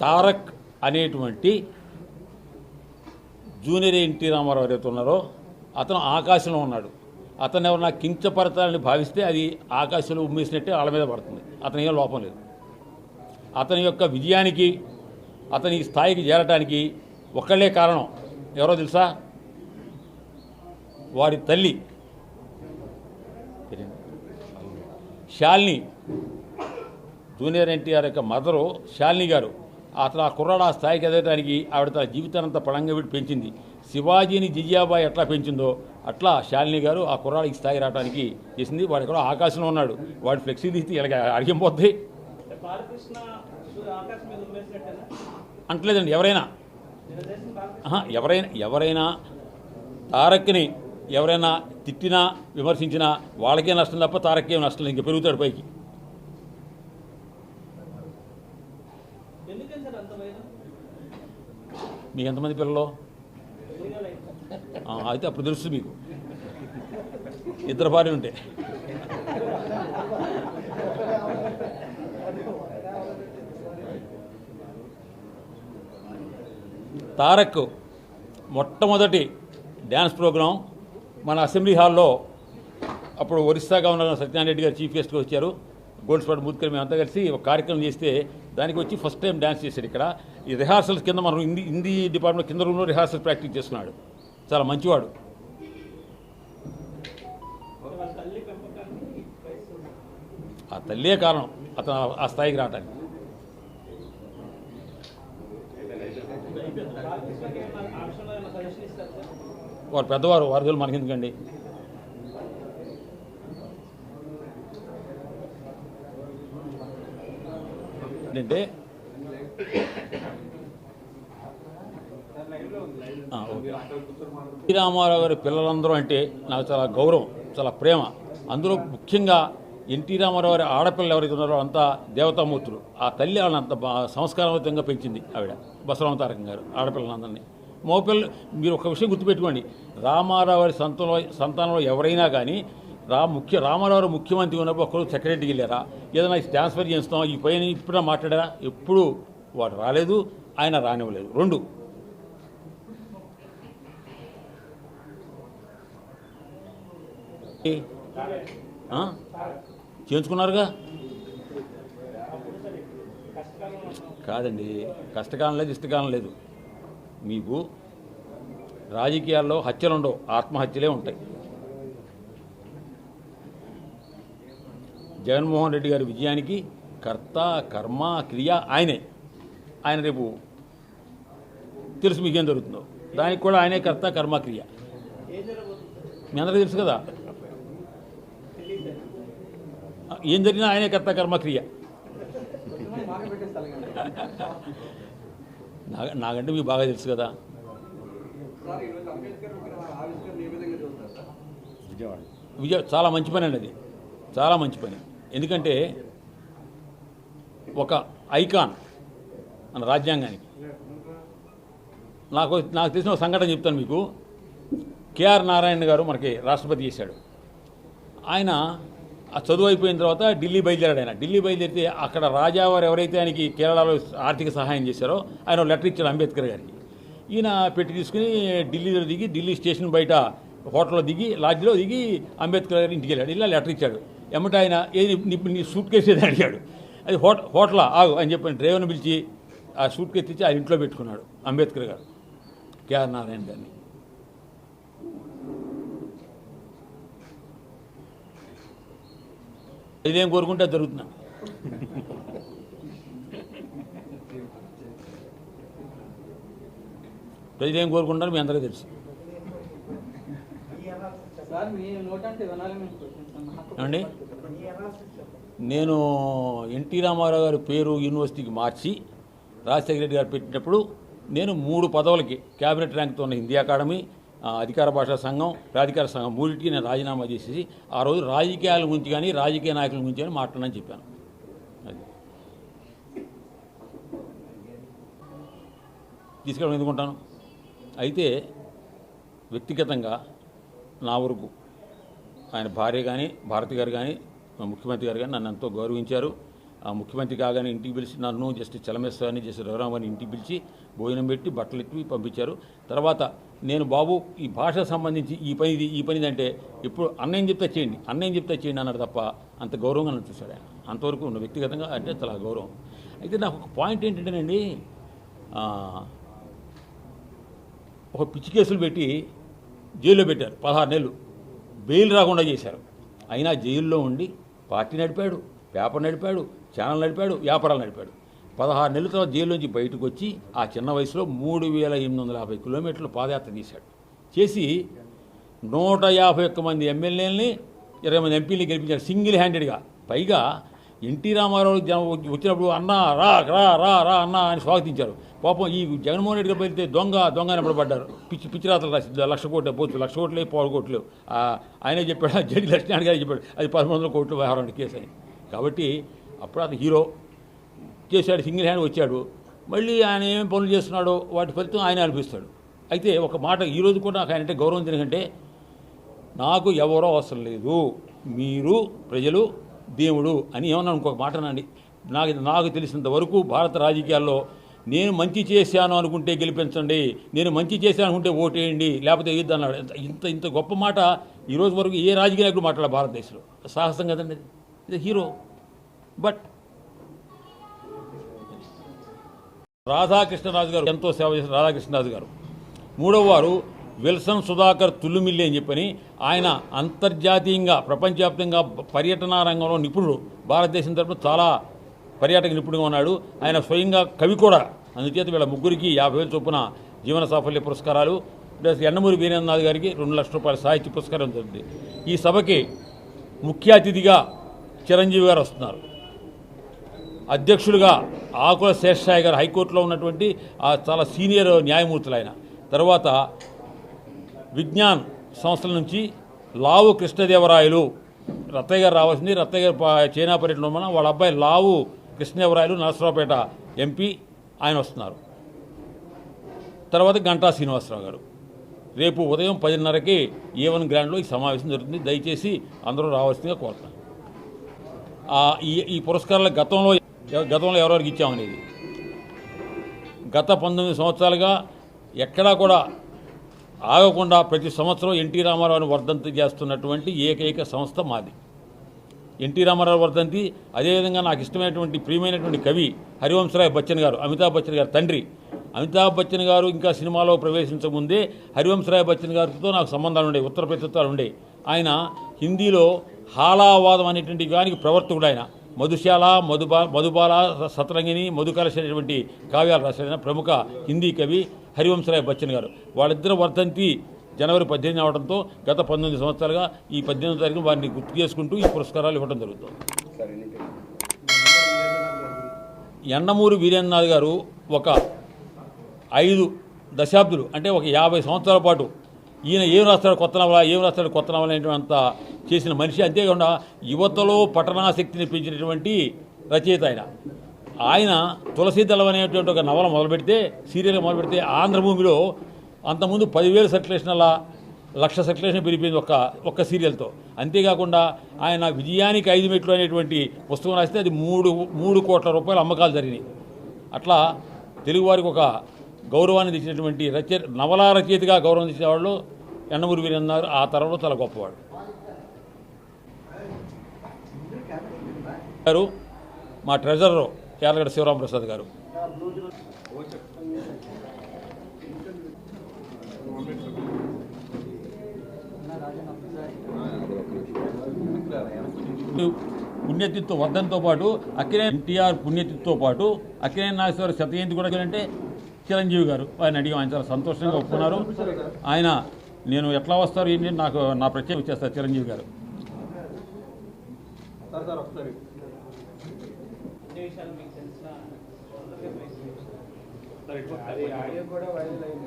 తారక్ అనేటువంటి junior NT Ramarao ఎవరైతే ఉన్నారో అతను ఆకాశంలో ఉన్నాడు. అతను ఎవరన్నా కించపరచాలని భావిస్తే అది ఆకాశంలో ఉమ్మేసినట్టే వాళ్ళ మీద పడుతుంది. అతని ఏం లోపం లేదు. అతని యొక్క విజయానికి అతని స్థాయికి చేరటానికి ఒక్కళ్ళే కారణం. ఎవరో తెలుసా? వారి తల్లి. శాలిని. జూనియర్ ఎన్టీఆర్ యొక్క మదరు శాలిని గారు. అతను ఆ కుర్రాడు ఆ స్థాయికి ఎదగడానికి ఆవిడ తన జీవితానంతా పడంగా పెట్టి పెంచింది. శివాజీని జిజియాబాయి ఎట్లా పెంచిందో అట్లా శాలిని గారు ఆ కుర్రాడికి స్థాయి రావడానికి చేసింది. వాడు ఎక్కడో ఆకాశంలో ఉన్నాడు. వాడి ఫ్లెక్సీ తీసి ఇలాగ అడిగిపోద్ది అంటలేదండి ఎవరైనా. ఆహా, ఎవరైనా ఎవరైనా తారక్ని ఎవరైనా తిట్టినా విమర్శించినా వాళ్ళకే నష్టం తప్ప తారక్కేం నష్టం ఇంకా పెరుగుతాడు పైకి ఎందుకని సార్ అంత వైరం మీకు ఎంతమంది పిల్లలు? అయితే అయితే అప్పుడు తెలుస్తుంది మీకు. ఇద్దరు భార్య ఉంటే. తారక్ మొట్టమొదటి డ్యాన్స్ ప్రోగ్రాం మన అసెంబ్లీ హాల్లో అప్పుడు ఒరిస్సా గవర్నర్ సత్యనారాయణ రెడ్డి గారు చీఫ్ గెస్ట్గా వచ్చారు. గోల్డ్స్పాట్ మూర్తికర్ మేమంతా కలిసి ఒక కార్యక్రమం చేస్తే దానికి వచ్చి ఫస్ట్ టైం డ్యాన్స్ చేశాడు ఇక్కడ. ఈ రిహార్సల్స్ కింద మనం హిందీ హిందీ డిపార్ట్మెంట్ కింద రూమ్లో రిహార్సల్ ప్రాక్టీస్ చేసుకున్నాడు చాలా మంచివాడు. ఆ తల్లే కారణం అతను ఆ- స్థాయికి రావడానికి వారు పెద్దవారు వారి మనకి ఎందుకండి ఏంటంటే రామారావు గారి పిల్లలందరూ అంటే నాకు చాలా గౌరవం చాలా ప్రేమ. అందులో ముఖ్యంగా ఎన్టీ రామారావు గారి ఆడపిల్లలు ఎవరైతే ఉన్నారో అంతా దేవతామూర్తులు. ఆ తల్లి వాళ్ళని అంత సంస్కారవంతంగా పెంచింది ఆవిడ బసరామ తారకం గారు ఆడపిల్లలందరినీ. మోపిల్ల మీరు ఒక విషయం గుర్తుపెట్టుకోండి. రామారావు గారి సంతంలో సంతానంలో ఎవరైనా కానీ రా ముఖ్య రామారావు ముఖ్యమంత్రి ఉన్నప్పుడు ఒకరు సెక్రటరీకి వెళ్ళారా? ఏదైనా ట్రాన్స్ఫర్ చేస్తాం ఈ పైన ఇప్పుడు మాట్లాడారా? ఎప్పుడు వాడు రాలేదు ఆయన రానివ్వలేదు. రెండు. చేయించుకున్నారుగా? కాదండి కష్టకాలం లేదు ఇష్టకాలం లేదు. మీకు రాజకీయాల్లో హత్యలు ఉండవు ఆత్మహత్యలే ఉంటాయి. జగన్మోహన్ రెడ్డి గారి విజయానికి కర్త కర్మ క్రియ ఆయనే. ఆయన రేపు తెలుసు మీకేం జరుగుతుందో. దానికి కూడా ఆయనే కర్త కర్మ క్రియ. మీ అందరికీ తెలుసు కదా? ఏం జరిగినా ఆయనే కర్త కర్మ క్రియ. నాకంటే మీకు బాగా తెలుసు కదా? విజయవాడ. విజయ చాలా మంచి పని అండి అది. చాలా మంచి పని. ఎందుకంటే ఒక ఐకాన్ మన రాజ్యాంగానికి. నాకు నాకు తెలిసిన ఒక సంఘటన చెప్తాను మీకు. కేఆర్ నారాయణ గారు మనకి రాష్ట్రపతి చేశాడు. ఆయన ఆ చదువు అయిపోయిన తర్వాత ఢిల్లీ బయలుదేరాడు ఆయన. ఢిల్లీ బయలుదేరితే అక్కడ రాజావారు ఎవరైతే ఆయనకి కేరళలో ఆర్థిక సహాయం చేశారో ఆయన ఒక లెటర్ ఇచ్చాడు అంబేద్కర్ గారికి. ఈయన పెట్టి తీసుకుని ఢిల్లీలో దిగి ఢిల్లీ స్టేషన్ బయట హోటల్లో దిగి లాడ్జ్లో దిగి అంబేద్కర్ గారి ఇంటికి వెళ్ళాడు. ఇలా లెటర్ ఇచ్చాడు. ఎమ్మట ఆయన ఏది నీ- నీ సూట్ కేసు ఏదని అడిగాడు. అది హోట హోటలా ఆగు అని చెప్పి డ్రైవర్ని పిలిచి ఆ సూట్ కేసు తెచ్చి ఆయన ఇంట్లో పెట్టుకున్నాడు అంబేద్కర్ గారు. కేఆర్ నారాయణ గారిని. ఇదేం కోరుకుంటే అది జరుగుతున్నా ప్రజలు ఏం కోరుకుంటారో మీ అందరికీ తెలుసు. అండి ఏమండి? నేను ఎన్టీ రామారావు గారి పేరు యూనివర్సిటీకి మార్చి రాజశేఖర రెడ్డి గారు పెట్టినప్పుడు నేను మూడు పదవులకి క్యాబినెట్ ర్యాంక్తో ఉన్న హిందీ అకాడమీ అధికార భాషా సంఘం ప్రాధికార సంఘం మూడింటికి నేను రాజీనామా చేసేసి ఆ రోజు రాజకీయాల గురించి కానీ రాజకీయ నాయకుల గురించి కానీ మాట్లాడని చెప్పాను. అది. తీసుకెళ్ళడం ఎందుకుంటాను అయితే వ్యక్తిగతంగా నా వరకు ఆయన భార్య కానీ భారతి గారు కానీ ముఖ్యమంత్రి గారు కానీ నన్ను ఎంతో గౌరవించారు. ఆ ముఖ్యమంత్రి కాగానే ఇంటికి పిలిచి నన్ను జస్టిస్ చలమేశ్వరాన్ని జస్టిస్ రఘురామని ఇంటికి పిలిచి భోజనం పెట్టి బట్టలు ఎత్తి పంపించారు. తర్వాత నేను బాబు ఈ భాష సంబంధించి ఈ పని ఈ పనిది అంటే ఇప్పుడు అన్నయ్యం చెప్తే చేయండి అన్నయ్యం చెప్తే చేయండి అన్నాడు తప్ప అంత గౌరవంగా నన్ను చూశాడు ఆయన. అంతవరకు ఉన్న వ్యక్తిగతంగా అంటే చాలా గౌరవం. అయితే నాకు ఒక పాయింట్ ఏంటంటేనండి ఒక పిచ్చి కేసులు పెట్టి జైల్లో పెట్టారు. పదహారు నెలలు. బెయిల్ రాకుండా చేశారు. అయినా జైల్లో ఉండి పార్టీ నడిపాడు పేపర్ నడిపాడు ఛానల్ నడిపాడు వ్యాపారాలు నడిపాడు. పదహారు నెలల తర్వాత జైలు నుంచి బయటకు వచ్చి ఆ చిన్న వయసులో మూడు వేల ఎనిమిది వందల యాభై కిలోమీటర్లు పాదయాత్ర తీశాడు చేసి నూట యాభై ఒక్క మంది ఎమ్మెల్యేలని ఇరవై మంది ఎంపీలని గెలిపించారు సింగిల్ హ్యాండెడ్గా. పైగా ఎన్టీ రామారావు జన వచ్చినప్పుడు అన్నా రా రా రా రా అన్నా అని స్వాగతించారు. పాపం ఈ జగన్మోహన్ రెడ్డి గారు వెళ్తే దొంగ దొంగ అని పడ్డారు పిచ్చి పిచ్చి రాతలు రాసి లక్ష కోట్లు పోవచ్చు లక్ష కోట్లే పావు కోట్లు. ఆయనే చెప్పాడు జడి లక్ష్మణ్ గారు చెప్పాడు అది పదమూడు వందల కోట్లు వ్యవహారం కేసు అని. కాబట్టి అప్పుడు అతను హీరో చేశాడు సింగిల్ హ్యాండ్ వచ్చాడు. మళ్ళీ ఆయన ఏం పనులు చేస్తున్నాడో వాటి ఫలితం ఆయన అనిపిస్తాడు. అయితే ఒక మాట ఈరోజు కూడా నాకు ఆయన అంటే గౌరవం ఎందుకంటే నాకు ఎవరో అవసరం లేదు. మీరు ప్రజలు దేవుడు అని ఏమన్నా ఇంకొక మాటనండి నాకు నాకు తెలిసినంత వరకు భారత రాజకీయాల్లో నేను మంచి చేశాను అనుకుంటే గెలిపించండి నేను మంచి చేశాను అనుకుంటే ఓటేయండి లేకపోతే వేయద్దు అన్నాడు. ఇంత ఇంత ఇంత గొప్ప మాట ఈ రోజు వరకు ఏ రాజకీయ నాయకుడు మాట్లాడారు భారతదేశంలో. సాహసం కదండి ఇది. ఇది హీరో బట్ రాధాకృష్ణరాజు గారు ఎంతో సేవ చేసిన రాధాకృష్ణరాజు గారు. మూడవ వారు విల్సన్ సుధాకర్ తుల్లుమిల్లి అని చెప్పని ఆయన అంతర్జాతీయంగా ప్రపంచవ్యాప్తంగా పర్యటన రంగంలో నిపుణుడు. భారతదేశం తరపున చాలా పర్యాటక నిపుణుడుగా ఉన్నాడు. ఆయన స్వయంగా కవి కూడా. అందుచేత వీళ్ళ ముగ్గురికి యాభై వేల చొప్పున జీవన సాఫల్య పురస్కారాలు ప్లస్ ఎండమూరి వీరేంద్రనాథ్ గారికి రెండు లక్షల రూపాయల సాహిత్య పురస్కారం దొరికింది ఈ సభకి ముఖ్య అతిథిగా చిరంజీవి గారు వస్తున్నారు. అధ్యక్షులుగా ఆకుల శేషాయి గారు హైకోర్టులో ఉన్నటువంటి చాలా సీనియర్ న్యాయమూర్తులు ఆయన. తర్వాత విజ్ఞాన్ సంస్థల నుంచి లావు కృష్ణదేవరాయలు. రత్తయ్య గారు రావాల్సింది రత్తయ్య గారు చైనా పర్యటన వాళ్ళ అబ్బాయి లావు కృష్ణదేవరాయలు నరసరావుపేట ఎంపీ ఆయన వస్తున్నారు. తర్వాత గంటా శ్రీనివాసరావు గారు. రేపు ఉదయం పదిన్నరకి ఏవన్ గ్రాండ్లో ఈ సమావేశం జరుగుతుంది. దయచేసి అందరూ రావాల్సిందిగా కోరుతాను ఈ ఈ పురస్కారాలు గతంలో గతంలో ఎవరెవరికి ఇచ్చామనేది? గత పంతొమ్మిది సంవత్సరాలుగా ఎక్కడా కూడా ఆగకుండా ప్రతి సంవత్సరం ఎన్టీ రామారావుని వర్ధంతి చేస్తున్నటువంటి ఏకైక సంస్థ మాది. ఎన్టీ రామారావు వర్ధంతి అదేవిధంగా నాకు ఇష్టమైనటువంటి ప్రియమైనటువంటి కవి హరివంశరాయ్ బచ్చన్ గారు అమితాబ్ బచ్చన్ గారు తండ్రి. అమితాబ్ బచ్చన్ గారు ఇంకా సినిమాలో ప్రవేశించముందే హరివంశరాయ్ బచ్చన్ గారితో నాకు సంబంధాలు ఉండేవి ఉత్తర ప్రత్యుత్తాలు ఉండేవి ఆయన హిందీలో హాలావాదం అనేటువంటి దానికి ప్రవర్తకుడు ఆయన. మధుశాల మధుబా మధుబాల సతరంగిని మధుకలసినటువంటి కావ్యాలు రాసిన ప్రముఖ హిందీ కవి హరివంశరాయ్ బచ్చన్ గారు. వాళ్ళిద్దరు వర్ధంతి జనవరి పద్దెనిమిది అవడంతో గత పంతొమ్మిది సంవత్సరాలుగా ఈ పద్దెనిమిది తారీఖు వారిని గుర్తు చేసుకుంటూ ఈ పురస్కారాలు ఇవ్వడం జరుగుతుంది. ఎండమూరి వీరేంద్రనాథ్ గారు ఒక ఐదు దశాబ్దులు అంటే ఒక యాభై సంవత్సరాల పాటు ఈయన ఏం రాస్తాడు కొత్త నవల ఏం రాస్తాడు కొత్త నవల అనేటువంటి చేసిన మనిషి అంతేకాకుండా యువతలో పఠనాశక్తిని పెంచినటువంటి రచయిత ఆయన. ఆయన తులసి దళం అనేటువంటి ఒక నవల మొదలుపెడితే సీరియల్ మొదలుపెడితే ఆంధ్రభూమిలో అంతకుముందు పదివేలు సర్క్యులేషన్ అలా లక్ష సర్క్యులేషన్ పెరిగిపోయింది ఒక్క ఒక్క సీరియల్తో. అంతేకాకుండా ఆయన విజయానికి ఐదు మెట్లు అనేటువంటి పుస్తకం రాస్తే అది మూడు మూడు కోట్ల రూపాయల అమ్మకాలు జరిగినాయి. అట్లా తెలుగువారికి ఒక గౌరవాన్ని తెచ్చినటువంటి రచయ నవలా రచయితగా గౌరవం తెచ్చిన వాళ్ళు ఎండమూరి వీరన్నారు ఆ తరంలో చాలా గొప్పవాడు. గారు మా ట్రెజరర్ యార్లగడ్డ శివరామప్రసాద్ గారు. పుణ్యతిథితో వర్ధంతో పాటు అక్కినే ఎన్టీఆర్ పుణ్యతిథితో పాటు అక్కినే నాగేశ్వర శతజయంతి కూడా అంటే చిరంజీవి గారు. ఆయన అడిగి ఆయన చాలా సంతోషంగా ఒప్పుకున్నారు. ఆయన నేను ఎట్లా వస్తారు ఏంటి నాకు నా ప్రత్యేక ఇచ్చేస్తారు చిరంజీవి గారు. సార్ సార్ ఒకసారి. అన్ని విషయాలు మీకు తెలిసిన అది ఆడియో కూడా వైరల్ అయింది